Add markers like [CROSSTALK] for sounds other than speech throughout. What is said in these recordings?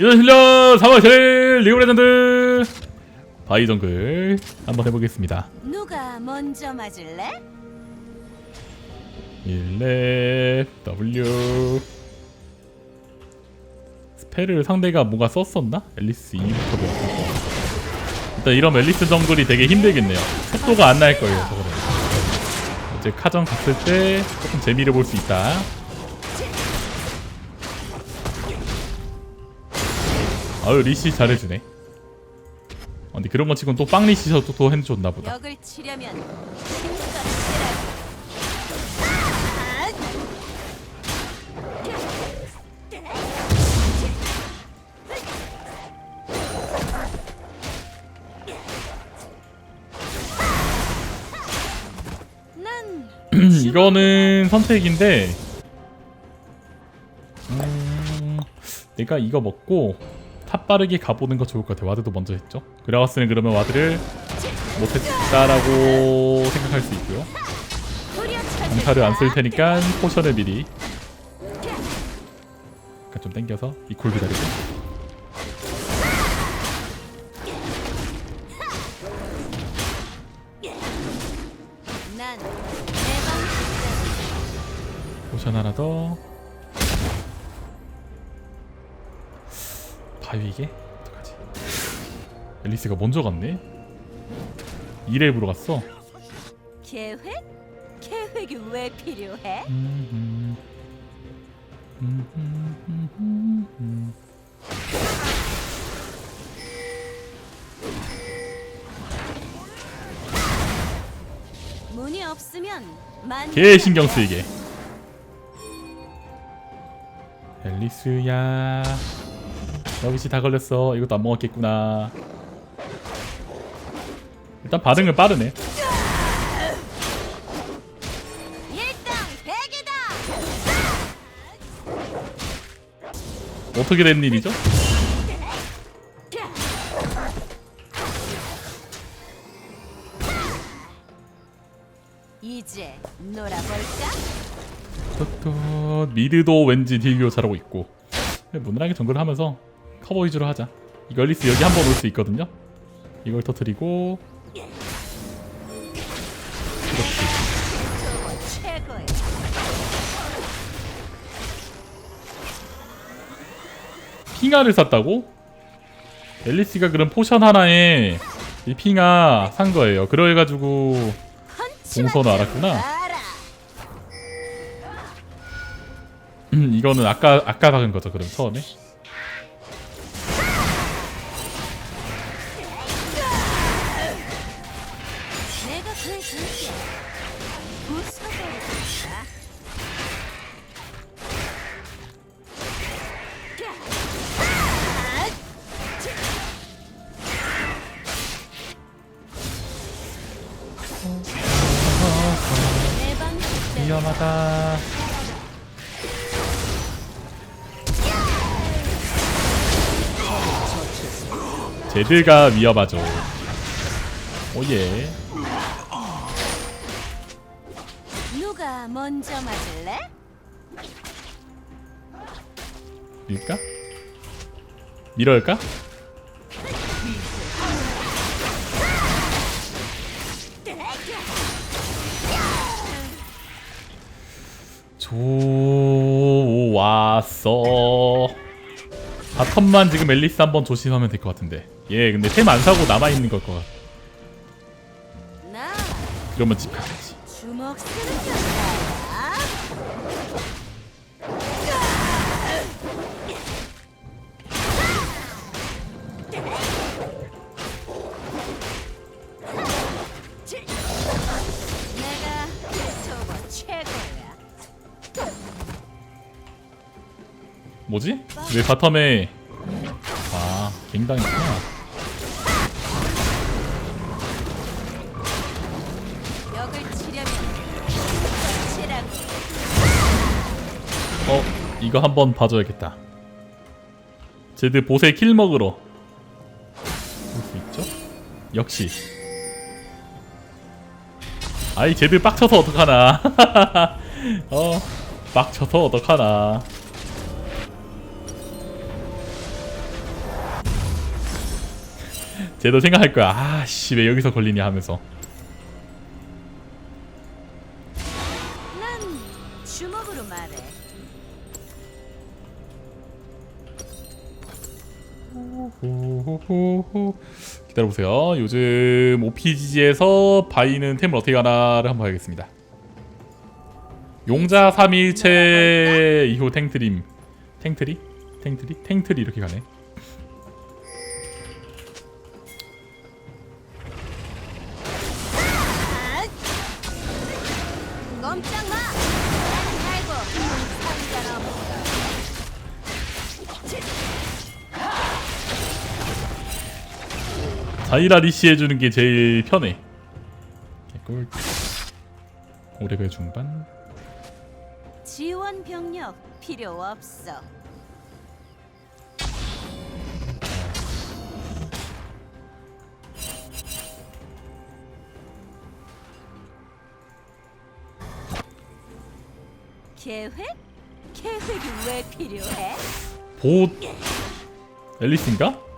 이런 실력 사무실 리그 레전드 바이 정글 한번 해보겠습니다. 누가 먼저 맞을래? 1렙 W. 스펠을 상대가 뭔가 썼었나? 앨리스 2부터 배웠고 일단 이런 앨리스 정글이 되게 힘들겠네요. 속도가 안 날 거예요 저거는. 이제 카전 갔을 때 조금 재미를 볼 수 있다 아유 리시 잘해주네 어, 근데 그런 거 치곤 또 빵 리시셔도 또 핸드 좋나 보다 역을 치려면. 난 이거는 선택인데 음, 내가 이거 먹고 탑 빠르게 가보는 거 좋을 것 같아 와드도 먼저 했죠? 그라가스는 그러면 와드를 못했다라고 생각할 수 있고요. 강타를 안 쓸 테니까 포션을 미리 약간 좀 땡겨서 이콜 기다리고 포션 하나 더 바위게? 어떡하지 앨리스가 먼저 갔네 2렙으로 갔어 계획? 계획이 왜 필요해? 음, 음, 음, 음, 음, 음. 문이 없으면 만. 개 신경 쓰이게 앨리스야 여기시 다 걸렸어 이것도 안 먹었겠구나 일단 반응은 빠르네. 어떻게 된 일이죠? 이제 놀아볼까? 또 미드도 왠지 딜교 잘하고 있고 무난하게 정글을 하면서 커버 위주로 하자 이거 앨리스 여기 한 번 올 수 있거든요 이걸 터트리고. 핑하를 샀다고? 앨리스가 그런 포션 하나에 이 핑하 산 거예요 그래가지고 동선을 알았구나. 음, 이거는 아까 아까 박은 거죠 그럼 처음에 위험하다 쟤들가 위험하죠 오예 누가 먼저 맞을래? 밀까? 밀어할까? 좋았어. 바텀만 지금 앨리스 한번 조심하면 될 것 같은데. 얘 근데 템 안 사고 남아있는 걸 것 같아. 나. 그러면 집 가야지 뭐지? 왜 바텀에 아 갱당했구나. 어 이거 한번 봐줘야겠다 쟤들 보세 킬 먹으러 볼수 있죠? 역시 아이 쟤들 빡쳐서 어떡하나 [LAUGHS] 어 빡쳐서 어떡하나 쟤도 생각할 거야 아씨 왜 여기서 걸리냐 하면서 난 주먹으로 말해. 호호호호. 기다려보세요 요즘 OPGG에서 바이는 템을 어떻게 가나를 한번 봐야겠습니다 용자 3일체 이후 탱트림 탱트리? 탱트리? 탱트리 이렇게 가네 자이라 리시 해주는 게 제일 편해 개꿀 오레벨 중반 지원 병력 필요 없어. 계획? 계획이 왜 필요해? 봇 앨리스인가?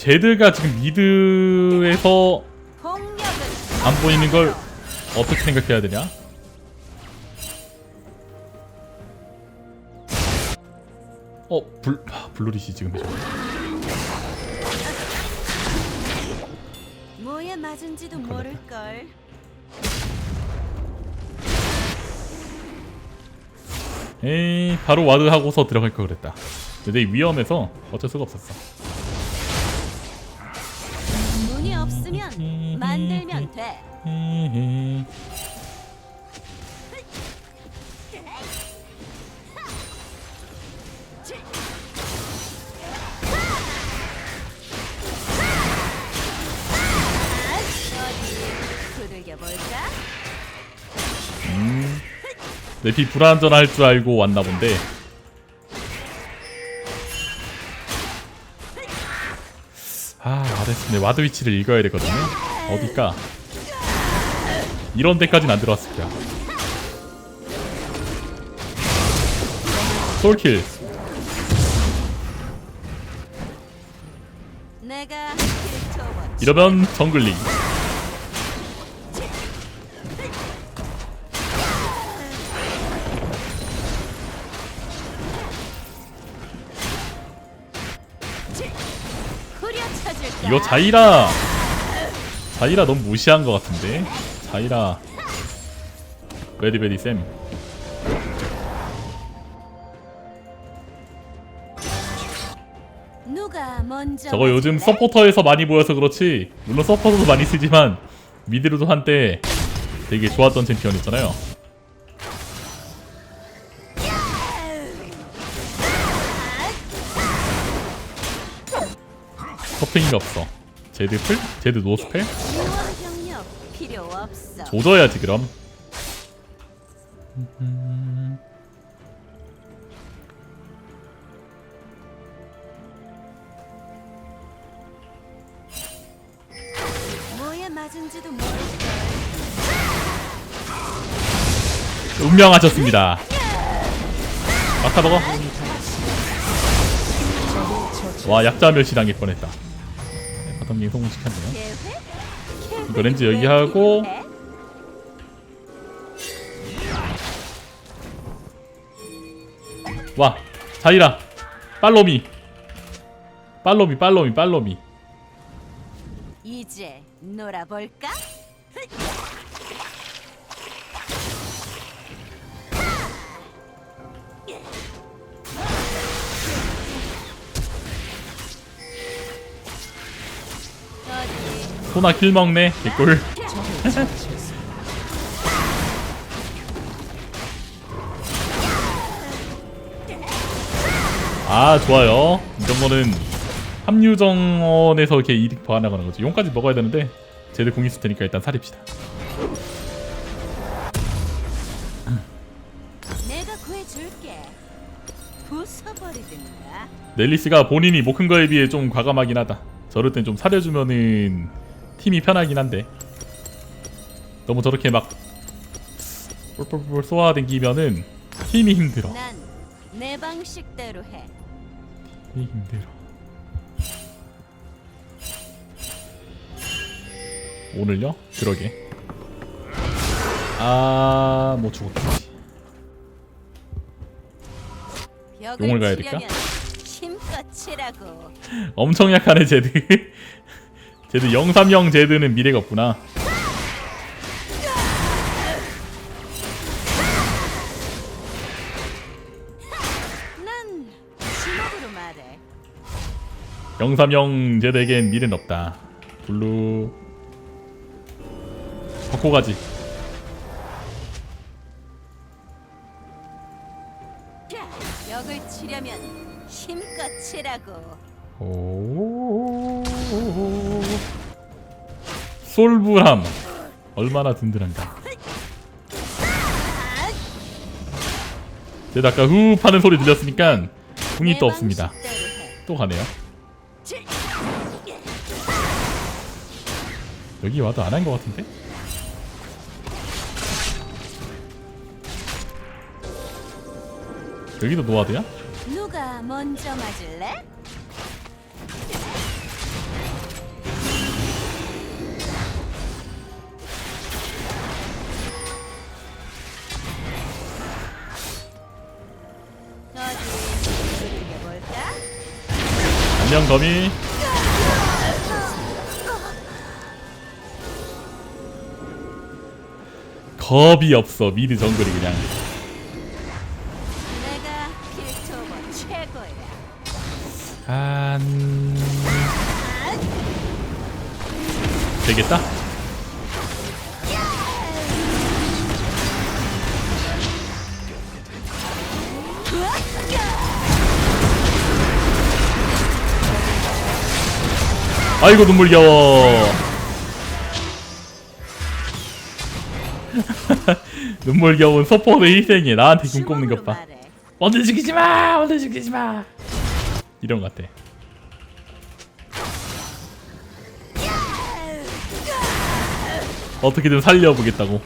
쟤들가 지금 미드에서 안 보이는 걸 어떻게 생각해야 되냐? 어, 불, 아, 블루리시 지금 해줘. 뭐에 맞은지도 모를 걸. 에이, 바로 와드 하고서 들어갈 걸 그랬다. 근데 위험해서 어쩔 수가 없었어. 볼까? 내피 불안전할 줄 알고 왔나 본데. 아, 아데스네 와드 위치를 읽어야 되거든요. 어디까? 이런 데까지는 안 들어왔을 거야. 솔킬. 이러면 정글링. 이거 자이라. 자이라 너무 무시한 것 같은데. 자이라. 베리베리 쌤. 저거 요즘? 서포터에서 많이 보여서 그렇지 물론 서포터도 많이 쓰지만 미드로도 한때 되게 좋았던 챔피언이었잖아요 서핑이 없어 제드 풀? 제드 노스펠? 조져야지 그럼. 운명하셨습니다 막타 먹어 와 약자 멸시 당할 뻔했다 네, 바텀님 성공시켰네요? 이거 렌즈 여기 하고? 와 자이라 팔로미 팔로미 팔로미 팔로미 이제 놀아볼까? 소나 킬 먹네 개꿀. [LAUGHS] 아 좋아요. 이 정도는 합류 정원에서 이렇게 이득 보완하거나 거지. 용까지 먹어야 되는데 쟤들 궁 있을 테니까 일단 살입시다. 부숴버리든가. 넬리스가 본인이 못 큰 거에 비해 좀 과감하긴 하다. 저럴 땐 좀 사려주면은 팀이 편하긴 한데 너무 저렇게 막 뿔뿔뿔 쏘아댕기면은 팀이 힘들어 난내 방식대로 해. 이 힘들어. 오늘요? 그러게. 아, 뭐 죽었겠지. 벽을 용을 가야 될까? [LAUGHS] 엄청 약하네 제드. 제드 030 제드는 미래가 없구나. 030 제드에겐 미래는 없다. 블루. 바꿔 가지. 벽을 치려면 힘껏 치라고. 오. 솔브람. 얼마나 든든한가. 제가 아까 후 파는 소리 들렸으니까 궁이 또내 없습니다. 또 가네요. 치- 여기 와도 안 한 것 같은데? 여기도 노아드야? 누가 먼저 맞을래? 안녕 거미. 겁이 없어 미드 정글이 그냥 내가 필토버 최고야. 안 되겠다. 아이고 눈물겨워. [LAUGHS] 눈물겨운 서포트 희생이 나한테 궁 꼽는 것 봐. 말해. 언제 죽이지 마, 언제 죽이지 마. 이런 것 같아. 어떻게든 살려보겠다고.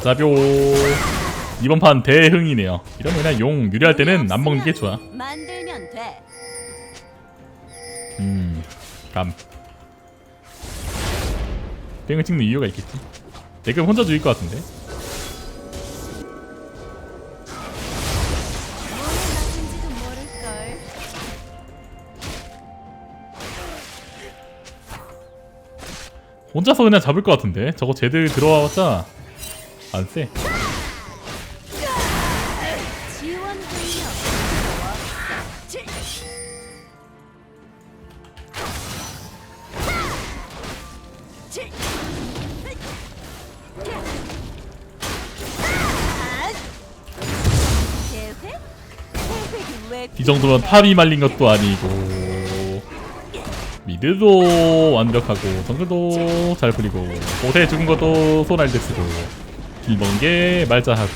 아자뷰. 이번 판 대흥이네요. 이러면 그냥 용 유리할 때는 안 먹는 게 좋아. 만들면 돼. 음, 감. 땡을 찍는 이유가 있겠지. 내가 혼자 죽일 것 같은데. 뭐에 맞은지도 모를걸. 혼자서 그냥 잡을 것 같은데. 저거 제드 들어와봤자 안 쎄. 이 정도면 탑이 말린 것도 아니고 미드도 완벽하고 정글도 잘 풀리고 보세 죽은 것도 소날드 쓰고 길먹은 게 말자하고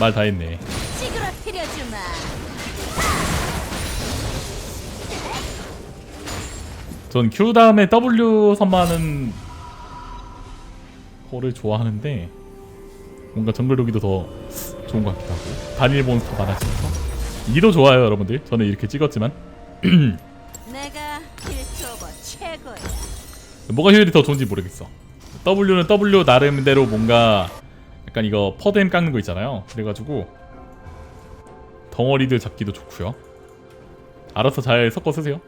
말 다 했네. 전 Q 다음에 W 선만은 홀을 좋아하는데 뭔가 정글 도기도 더 좋은 것 같기도 하고 단일 몬스터 많아지면서 이도 좋아요 여러분들 저는 이렇게 찍었지만. [CLEARS THROAT] 뭐가 효율이 더 좋은지 모르겠어. W는 W 나름대로 뭔가 약간 이거 퍼드엠 깎는 거 있잖아요. 그래가지고 덩어리들 잡기도 좋고요. 알아서 잘 섞어 쓰세요.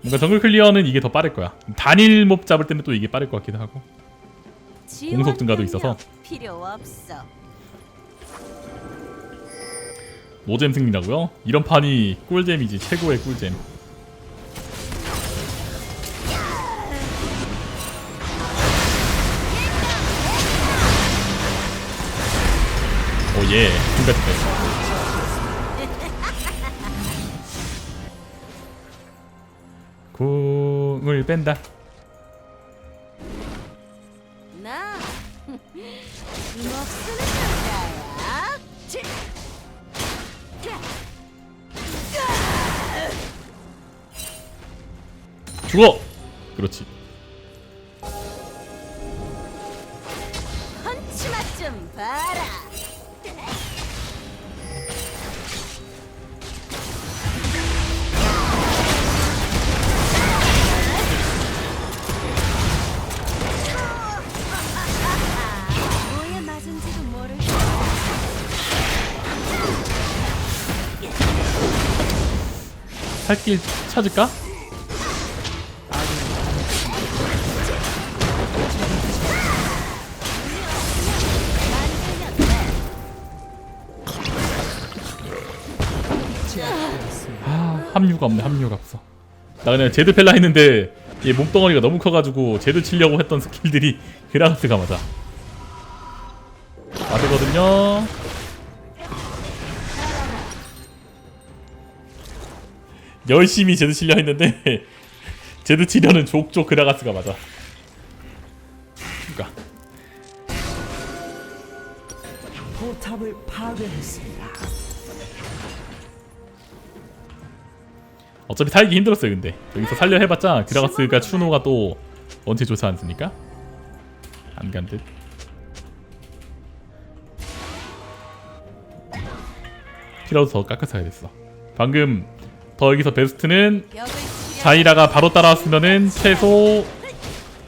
뭔가 정글 클리어는 이게 더 빠를 거야. 단일 몹 잡을 때는 또 이게 빠를 것 같기도 하고. 공속 증가도 있어서. 필요 없어. 노잼 승리라고요? 이런 판이 꿀잼이지 최고의 꿀잼. 예 핑배트 궁을 뺀다. 죽어! 그렇지. 살길 찾을까? 아 합류가 없네 합류가 없어. 나 그냥 제드 펠라 했는데 얘 몸덩어리가 너무 커가지고 제드 치려고 했던 스킬들이 [LAUGHS] 그라가스가 맞아. 맞거든요 열심히 제드 치려 했는데 [LAUGHS] 제드 치려는 족족 그라가스가 맞아 그니까 포탑을 파괴했습니다. 어차피 살기 힘들었어요 근데 여기서 살려 해봤자 그라가스가 추노가 또 원체 조사 않습니까? 안 간 듯. 피라도 더 깎아서야 됐어. 방금 더 여기서 베스트는 자이라가 바로 따라왔으면은 최소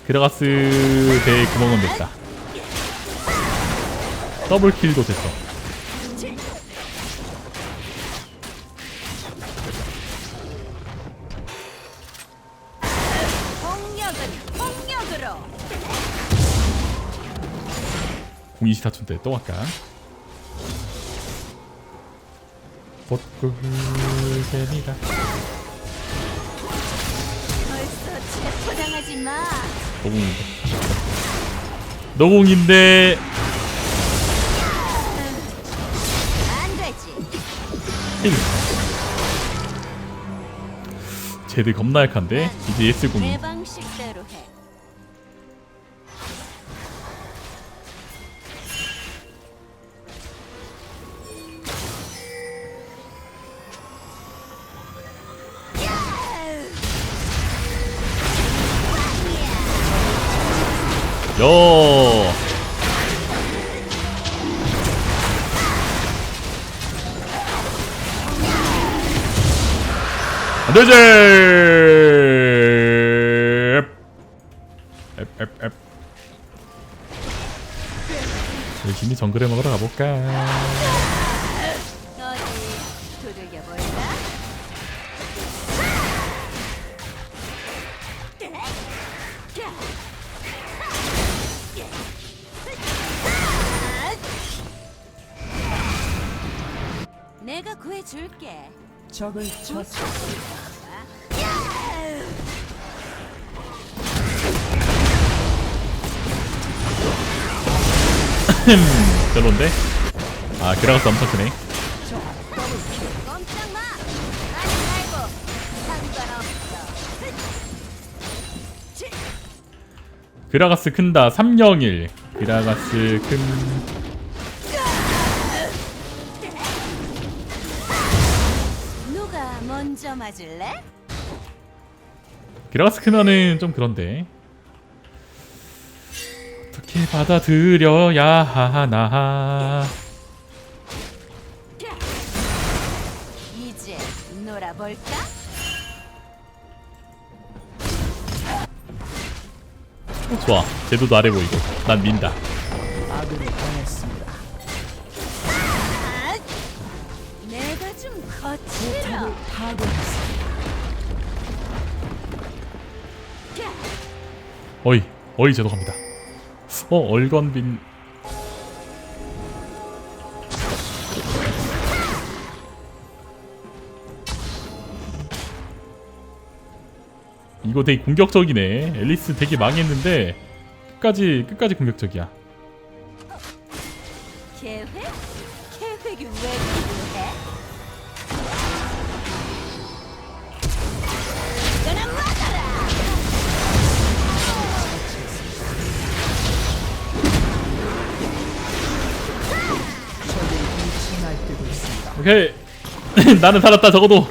그라가스 배의 구멍은 됐다. 더블 킬도 됐어. 폭력은 폭력으로 공이시 사춘 때또 할까? 벚꿀뱀이다 벌써 체포당하지 마. 노공인데 노공인데 쟤들 겁나 약한데 이제 예스 공이 내방 안되지 앱 앱 앱 열심히 정글에 먹으러 가볼까? 내가 구해줄게. 적을 처치했습니다. 별론데? 아 그라가스 엄청 크네. 그라가스 큰다 301 그라가스 큰 누가 먼저 맞을래? 그라가스 크면은 좀 그런데 어떻게 받아들여야 하나 이제 놀아볼까? 어, 좋아 제도도 아래 보이고 난 민다 아군이 당했습니다. 아, 내가 좀 거칠어. 포탑을 파괴했습니다. 어이 어이 제도 갑니다 어 얼건빈 이거 되게 공격적이네 앨리스 되게 망했는데 끝까지 끝까지 공격적이야 계획? 계획이 왜 필요해? 오케이. [LAUGHS] 나는 살았다 적어도.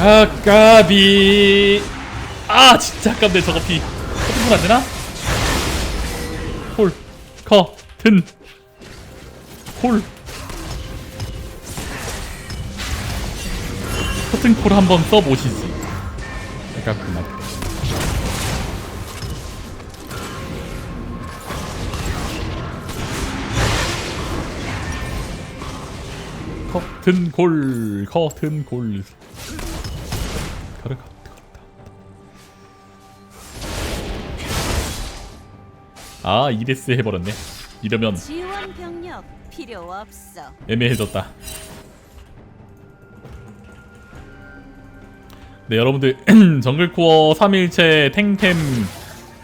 아까비. 아 진짜 아깝네 저거 피. 커튼 안되나? 홀. 커튼. 홀. 커튼 콜 한번 써보시지. 아깝구만 커튼 골 커튼 골. 가르 가 아 이데스 해버렸네. 이러면. 애매해졌다 네 여러분들 [CLEARS THROAT] 정글코어 3일째 탱템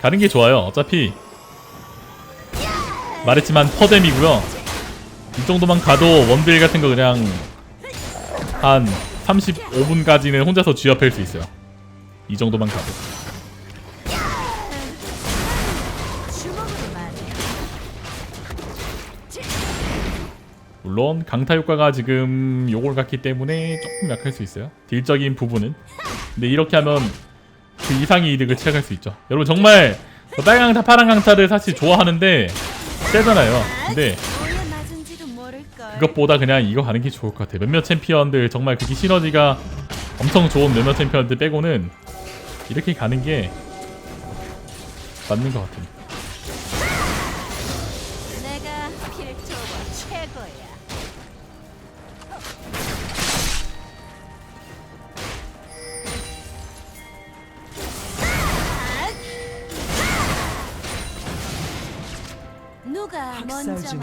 가는 게 좋아요. 어차피 말했지만 퍼뎀이고요. 이 정도만 가도 원빌 같은 거 그냥 한 35분까지는 혼자서 쥐어팰 수 있어요. 이 정도만 가도. 물론 강타 효과가 지금 요걸 갖기 때문에 조금 약할 수 있어요. 딜적인 부분은 근데 이렇게 하면 그 이상의 이득을 취할 수 있죠. 여러분 정말 뭐 빨강 강타 파란 강타를 사실 좋아하는데 세잖아요. 근데. 그것보다 그냥 이거 가는 게 좋을 것 같아요. 몇몇 챔피언들 정말 그게 시너지가 엄청 좋은 몇몇 챔피언들 빼고는 이렇게 가는 게 맞는 것 같아요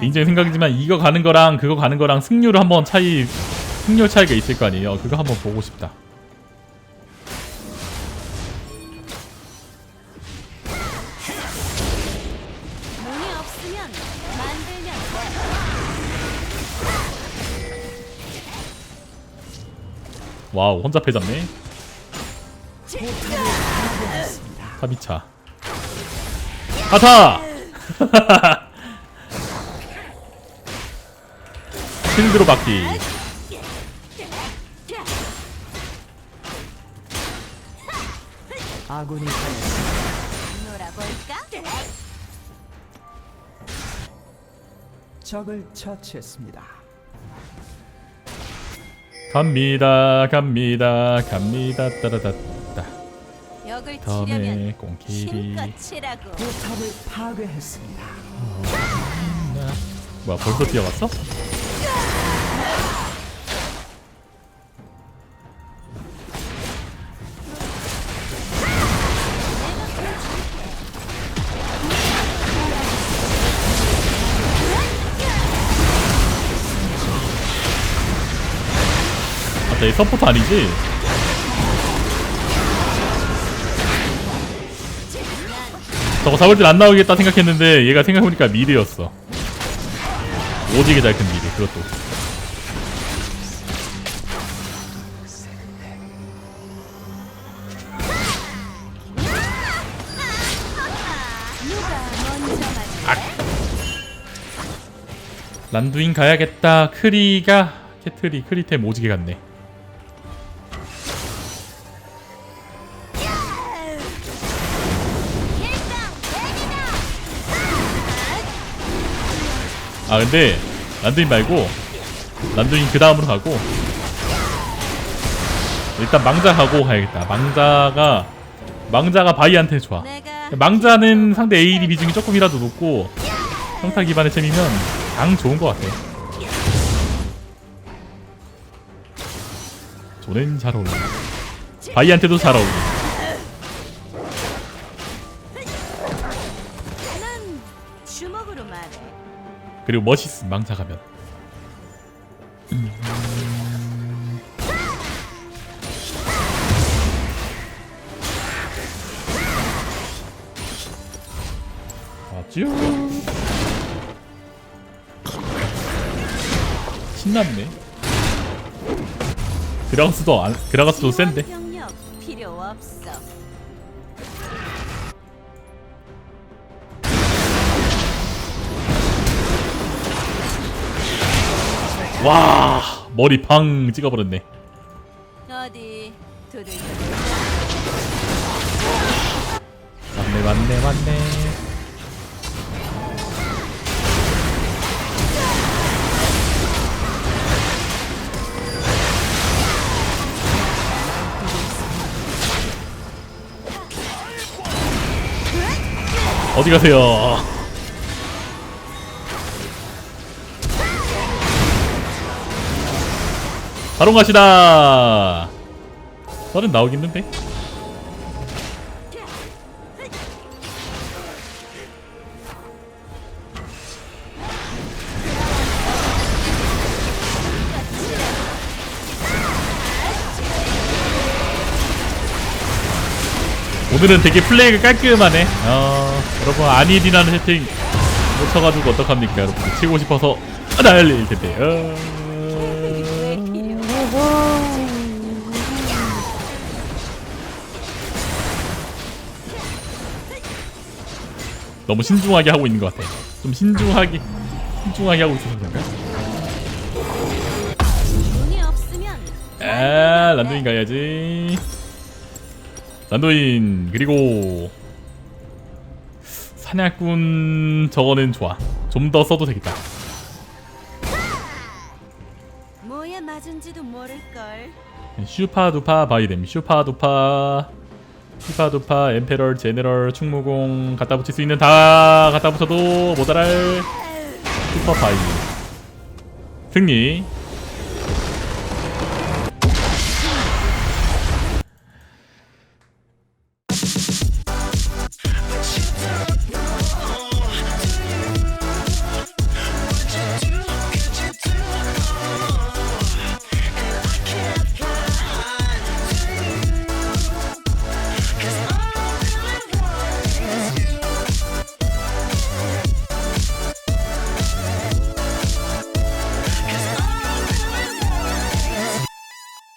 학살진. 개인적인 생각이지만 이거 가는 거랑 그거 가는 거랑 승률을 한번 차이 승률 차이가 있을 거 아니에요. 그거 한번 보고 싶다. 와우 혼자 패잡네. 사비차. 가타. 필드로 받기. 아군이. 놀아볼까? 적을 처치했습니다. 갑니다, 갑니다, 갑니다. 따라다따. 역을 다음에 치려면 꽁키리. 힘껏 치라고. 포탑을 파괴했습니다. 뭐야 벌써 뛰어갔어? 아, 얘 서포트 아니지? 저거 잡을 줄안 나오겠다 생각했는데 얘가 생각해보니까 미드였어. 오지게 잘 큰 미드 그것도 맞아? 란두인 가야겠다 크리가 캐트리 크리템 오지게 갔네 아 근데 란두인 말고 란두인 그 다음으로 가고 일단 망자 가고 가야겠다. 망자가 망자가 바이한테 좋아. 망자는 상대 AD 비중이 조금이라도 높고 평타 기반의 챔이면 강 좋은 것 같아. 저는 잘 어울려. 바이한테도 잘 어울려 그리고 멋있음 망자 가면. 아쭈 신났네. 그라가스도 안 그라가스도 센데. 필요 없어. 와 머리 팡 찍어버렸네. 어디 맞네 맞네 맞네. 어디 가세요? 바로 가시다 썰은 나오겠는데? 오늘은 되게 플레이가 깔끔하네. 어, 여러분 아니디라는 채팅 못 쳐가지고 어떡합니까, 여러분 치고 싶어서 날릴 텐데. 어... 너무 신중하게 하고 있는 것 같아. 좀 신중하게 신중하게 하고 있어서 그런가? 아, 란도인 가야지. 란도인 그리고 사냥꾼 저거는 좋아. 좀 더 써도 되겠다. 모를걸. 슈파 두파 바이뎀 슈파 두파 슈파두파 엠페럴 제네럴 충무공 갖다 붙일 수 있는 다 갖다 붙여도 모자랄 슈퍼바이 승리